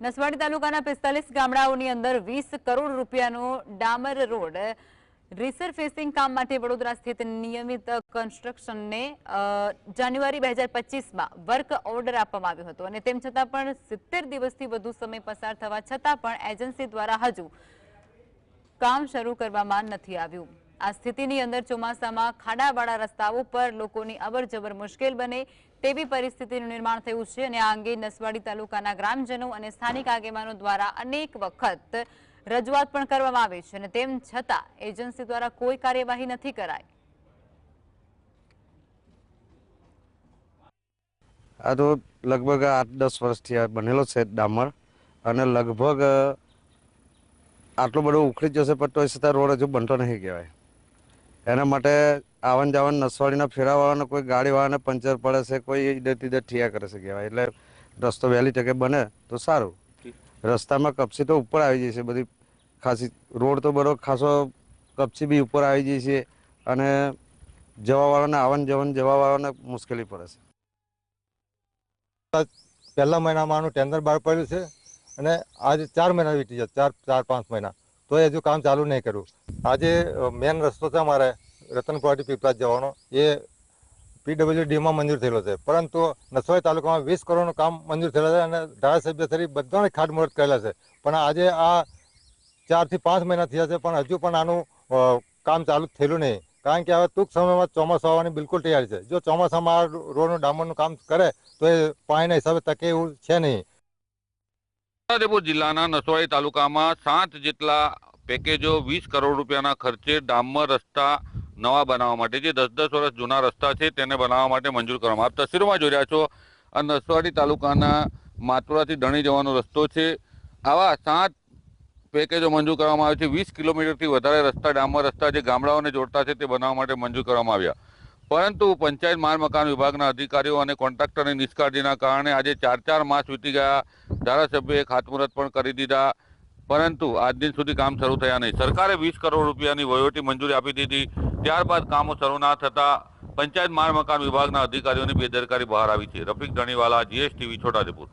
નસવાડી તાલુકાના પિસ્તાલીસ ગામડાઓની અંદર વીસ કરોડ રૂપિયાનો ડામર રોડ રિસરફેસિંગ કામ માટે વડોદરા સ્થિત નિયમિત કન્સ્ટ્રક્શનને જાન્યુઆરી બે હજાર પચીસમાં વર્ક ઓર્ડર આપવામાં આવ્યો હતો. અને તેમ છતાં પણ સિત્તેર દિવસથી વધુ સમય પસાર થવા છતાં પણ એજન્સી દ્વારા હજુ કામ શરૂ કરવામાં નથી આવ્યું. આ સ્થિતિની અંદર ચોમાસામાં ખાડાવાળા રસ્તાઓ પર લોકોની અવરજવર મુશ્કેલ બને તેવી પરિસ્થિતિનું નિર્માણ થયું છે અને આ અંગે નસવાડી તાલુકાના ગ્રામજનો અને સ્થાનિક આગેવાનો દ્વારા અનેક વખત રજૂઆત પણ કરવામાં આવી છે અને તેમ છતાં એજન્સી દ્વારા કોઈ કાર્યવાહી નથી કરાઈ. આ તો લગભગ આઠ દસ વર્ષથી આ બનેલો છે ડામર અને લગભગ આટલો બધો ઉખડી જશે પણ તોય છતાં રોડ હજુ બનતો નહીં કહેવાય. એના માટે આવન જાવન નસવાડીના ફેરાવાળાને કોઈ ગાડીવાળાને પંચર પડે છે, કોઈ ઈડર તીડર ઠિયા કરે છે કહેવાય. એટલે રસ્તો વહેલી તકે બને તો સારું. રસ્તામાં કપસી તો ઉપર આવી જાય છે બધી ખાસી રોડ તો બરો ખાસો કપસી બી ઉપર આવી જાય છે અને જવાવાળાને આવન જવન જવાવાળાને મુશ્કેલી પડે છે. પહેલા મહિનામાં આનું ટેન્ડર બહાર પડ્યું છે અને આજે ચાર મહિના વીતી ગયા, ચાર ચાર, પાંચ મહિના. તો હજુ કામ ચાલુ નહીં કર્યું. આજે મેન રસ્તો છે અમારે. રતનપુરાથી પીપળાજ જવાનો. એ પીડબ્લ્યુડીમાં મંજૂર થયેલો છે. પરંતુ નસવાઈ તાલુકામાં વીસ કરોડનું કામ મંજૂર થયેલું છે અને ધારાસભ્ય શ્રી બધાને ખાતમુહૂર્ત કરેલા છે. પણ આજે આ ચારથી પાંચ મહિના થયા છે, પણ હજુ પણ આનું કામ ચાલુ થયેલું નહીં. કારણ કે હવે ટૂંક સમયમાં ચોમાસું આવવાની બિલકુલ તૈયારી છે. જો ચોમાસામાં આ રોડનું ડામરનું કામ કરે, તો એ પાણીના હિસાબે તકે એવું છે નહીં. છોટાઉદેપુર જિલ્લાના નસવાડી તાલુકામાં સાત જેટલા પેકેજો વીસ કરોડ રૂપિયાના ખર્ચે ડામર રસ્તા નવા બનાવવા માટે જે દસ દસ વર્ષ જૂના રસ્તા છે તેને બનાવવા માટે મંજૂર કરવામાં આપ તસવીરોમાં જોઈ રહ્યા છો. આ નસવાડી તાલુકાના માતુરાથી ધણી જવાનો રસ્તો છે. આવા સાત પેકેજો મંજૂર કરવામાં આવે છે. વીસ કિલોમીટરથી વધારે રસ્તા, ડામર રસ્તા જે ગામડાઓને જોડતા છે તે બનાવવા માટે મંજૂર કરવામાં આવ્યા. પરંતુ પંચાયત માલ મકાન વિભાગના અધિકારીઓ અને કોન્ટ્રાક્ટરની નિષ્કાળજીના કારણે આજે ચાર ચાર માસ વીતી ગયા. ધારાસભ્યએ ખાતમુહૂર્ત પણ કરી દીધા. પરંતુ આજ દિન સુધી કામ શરૂ થયા નહીં. સરકારે વીસ કરોડ રૂપિયાની વહીવટી મંજૂરી આપી દીધી. ત્યારબાદ કામો શરૂ ના થતા પંચાયત માર મકાન વિભાગના અધિકારીઓની બેદરકારી બહાર આવી છે. રફીક ધણીવાલા, જીએસટીવી, છોટાઉદેપુર.